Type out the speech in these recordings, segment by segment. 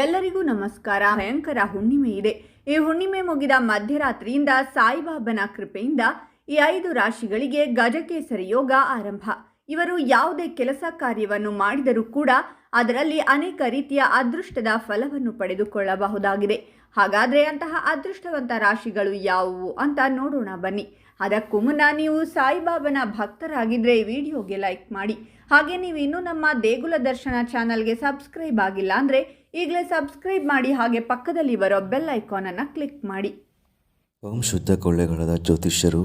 ಎಲ್ಲರಿಗೂ ನಮಸ್ಕಾರ. ಭಯಂಕರ ಹುಣ್ಣಿಮೆ ಇದೆ. ಈ ಹುಣ್ಣಿಮೆ ಮುಗಿದ ಮಧ್ಯರಾತ್ರಿಯಿಂದ ಸಾಯಿಬಾಬನ ಕೃಪೆಯಿಂದ ಈ ಐದು ರಾಶಿಗಳಿಗೆ ಗಜಕೇಸರಿ ಯೋಗ ಆರಂಭ. ಇವರು ಯಾವುದೇ ಕೆಲಸ ಕಾರ್ಯವನ್ನು ಮಾಡಿದರೂ ಕೂಡ ಅದರಲ್ಲಿ ಅನೇಕ ರೀತಿಯ ಅದೃಷ್ಟದ ಫಲವನ್ನು ಪಡೆದುಕೊಳ್ಳಬಹುದಾಗಿದೆ. ಹಾಗಾದರೆ ಅಂತಹ ಅದೃಷ್ಟವಂತ ರಾಶಿಗಳು ಯಾವುವು ಅಂತ ನೋಡೋಣ ಬನ್ನಿ. ಅದಕ್ಕೂ ಮುನ್ನ ನೀವು ಸಾಯಿಬಾಬನ ಭಕ್ತರಾಗಿದ್ದರೆ ವಿಡಿಯೋಗೆ ಲೈಕ್ ಮಾಡಿ. ಹಾಗೆ ನೀವು ಇನ್ನೂ ನಮ್ಮ ದೇಗುಲ ದರ್ಶನ ಚಾನಲ್ಗೆ ಸಬ್ಸ್ಕ್ರೈಬ್ ಆಗಿಲ್ಲ ಅಂದರೆ ಈಗಲೇ ಸಬ್ಸ್ಕ್ರೈಬ್ ಮಾಡಿ ಹಾಗೆ ಪಕ್ಕದಲ್ಲಿ ಬರೋ ಬೆಲ್ ಐಕಾನನ್ನು ಕ್ಲಿಕ್ ಮಾಡಿ. ಓಂ ಶುದ್ಧ ಕೊಳ್ಳೆಗಳಾದ ಜ್ಯೋತಿಷ್ಯರು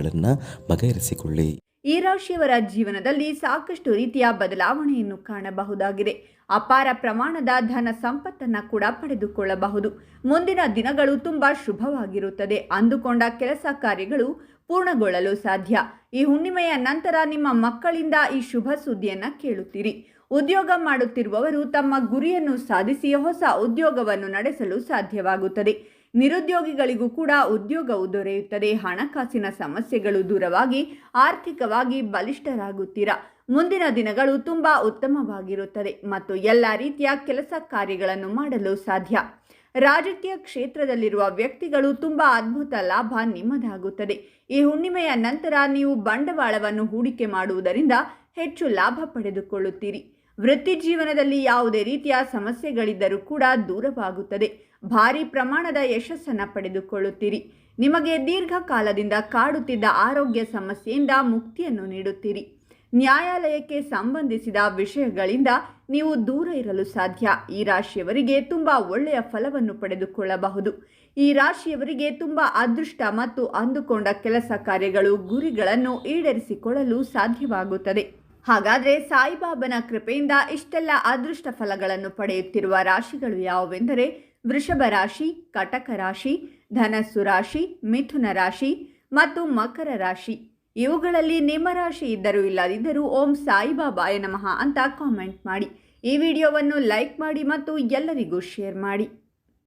ಸಮಸ್ಯೆಗಳನ್ನು ಬಗೆಹರಿಸಿಕೊಳ್ಳಿ. ಈ ರಾಶಿಯವರ ಜೀವನದಲ್ಲಿ ಸಾಕಷ್ಟು ರೀತಿಯ ಬದಲಾವಣೆಯನ್ನು ಕಾಣಬಹುದಾಗಿದೆ. ಅಪಾರ ಪ್ರಮಾಣದ ಧನ ಸಂಪತ್ತನ್ನು ಕೂಡ ಪಡೆದುಕೊಳ್ಳಬಹುದು. ಮುಂದಿನ ದಿನಗಳು ತುಂಬ ಶುಭವಾಗಿರುತ್ತದೆ. ಅಂದುಕೊಂಡ ಕೆಲಸ ಕಾರ್ಯಗಳು ಪೂರ್ಣಗೊಳ್ಳಲು ಸಾಧ್ಯ. ಈ ಹುಣ್ಣಿಮೆಯ ನಂತರ ನಿಮ್ಮ ಮಕ್ಕಳಿಂದ ಈ ಶುಭ ಸುದ್ದಿಯನ್ನು ಕೇಳುತ್ತೀರಿ. ಉದ್ಯೋಗ ಮಾಡುತ್ತಿರುವವರು ತಮ್ಮ ಗುರಿಯನ್ನು ಸಾಧಿಸಿ ಹೊಸ ಉದ್ಯೋಗವನ್ನು ನಡೆಸಲು ಸಾಧ್ಯವಾಗುತ್ತದೆ. ನಿರುದ್ಯೋಗಿಗಳಿಗೂ ಕೂಡ ಉದ್ಯೋಗವು ದೊರೆಯುತ್ತದೆ. ಹಣಕಾಸಿನ ಸಮಸ್ಯೆಗಳು ದೂರವಾಗಿ ಆರ್ಥಿಕವಾಗಿ ಬಲಿಷ್ಠರಾಗುತ್ತೀರಾ? ಮುಂದಿನ ದಿನಗಳು ತುಂಬ ಉತ್ತಮವಾಗಿರುತ್ತದೆ ಮತ್ತು ಎಲ್ಲ ರೀತಿಯ ಕೆಲಸ ಕಾರ್ಯಗಳನ್ನು ಮಾಡಲು ಸಾಧ್ಯ. ರಾಜಕೀಯ ಕ್ಷೇತ್ರದಲ್ಲಿರುವ ವ್ಯಕ್ತಿಗಳು ತುಂಬ ಅದ್ಭುತ ಲಾಭ ನಿಮ್ಮದಾಗುತ್ತದೆ. ಈ ಹುಣ್ಣಿಮೆಯ ನಂತರ ನೀವು ಬಂಡವಾಳವನ್ನು ಹೂಡಿಕೆ ಮಾಡುವುದರಿಂದ ಹೆಚ್ಚು ಲಾಭ ಪಡೆದುಕೊಳ್ಳುತ್ತೀರಿ. ವೃತ್ತಿ ಜೀವನದಲ್ಲಿ ಯಾವುದೇ ರೀತಿಯ ಸಮಸ್ಯೆಗಳಿದ್ದರೂ ಕೂಡ ದೂರವಾಗುತ್ತದೆ. ಭಾರಿ ಪ್ರಮಾಣದ ಯಶಸ್ಸನ್ನು ಪಡೆದುಕೊಳ್ಳುತ್ತೀರಿ. ನಿಮಗೆ ದೀರ್ಘಕಾಲದಿಂದ ಕಾಡುತ್ತಿದ್ದ ಆರೋಗ್ಯ ಸಮಸ್ಯೆಯಿಂದ ಮುಕ್ತಿಯನ್ನು ನೀಡುತ್ತೀರಿ. ನ್ಯಾಯಾಲಯಕ್ಕೆ ಸಂಬಂಧಿಸಿದ ವಿಷಯಗಳಿಂದ ನೀವು ದೂರ ಇರಲು ಸಾಧ್ಯ. ಈ ರಾಶಿಯವರಿಗೆ ತುಂಬ ಒಳ್ಳೆಯ ಫಲವನ್ನು ಪಡೆದುಕೊಳ್ಳಬಹುದು. ಈ ರಾಶಿಯವರಿಗೆ ತುಂಬ ಅದೃಷ್ಟ ಮತ್ತು ಅಂದುಕೊಂಡ ಕೆಲಸ ಕಾರ್ಯಗಳು, ಗುರಿಗಳನ್ನು ಈಡೇರಿಸಿಕೊಳ್ಳಲು ಸಾಧ್ಯವಾಗುತ್ತದೆ. ಹಾಗಾದರೆ ಸಾಯಿಬಾಬನ ಕೃಪೆಯಿಂದ ಇಷ್ಟೆಲ್ಲ ಅದೃಷ್ಟ ಫಲಗಳನ್ನು ಪಡೆಯುತ್ತಿರುವ ರಾಶಿಗಳು ಯಾವುವೆಂದರೆ ವೃಷಭ ರಾಶಿ, ಕಟಕ ರಾಶಿ, ಧನಸ್ಸು ರಾಶಿ, ಮಿಥುನ ರಾಶಿ ಮತ್ತು ಮಕರ ರಾಶಿ. ಇವುಗಳಲ್ಲಿ ನಿಮ್ಮ ರಾಶಿ ಇದ್ದರೂ ಇಲ್ಲದಿದ್ದರೂ ಓಂ ಸಾಯಿಬಾಬಾಯ ನಮಃ ಅಂತ ಕಾಮೆಂಟ್ ಮಾಡಿ. ಈ ವಿಡಿಯೋವನ್ನು ಲೈಕ್ ಮಾಡಿ ಮತ್ತು ಎಲ್ಲರಿಗೂ ಶೇರ್ ಮಾಡಿ.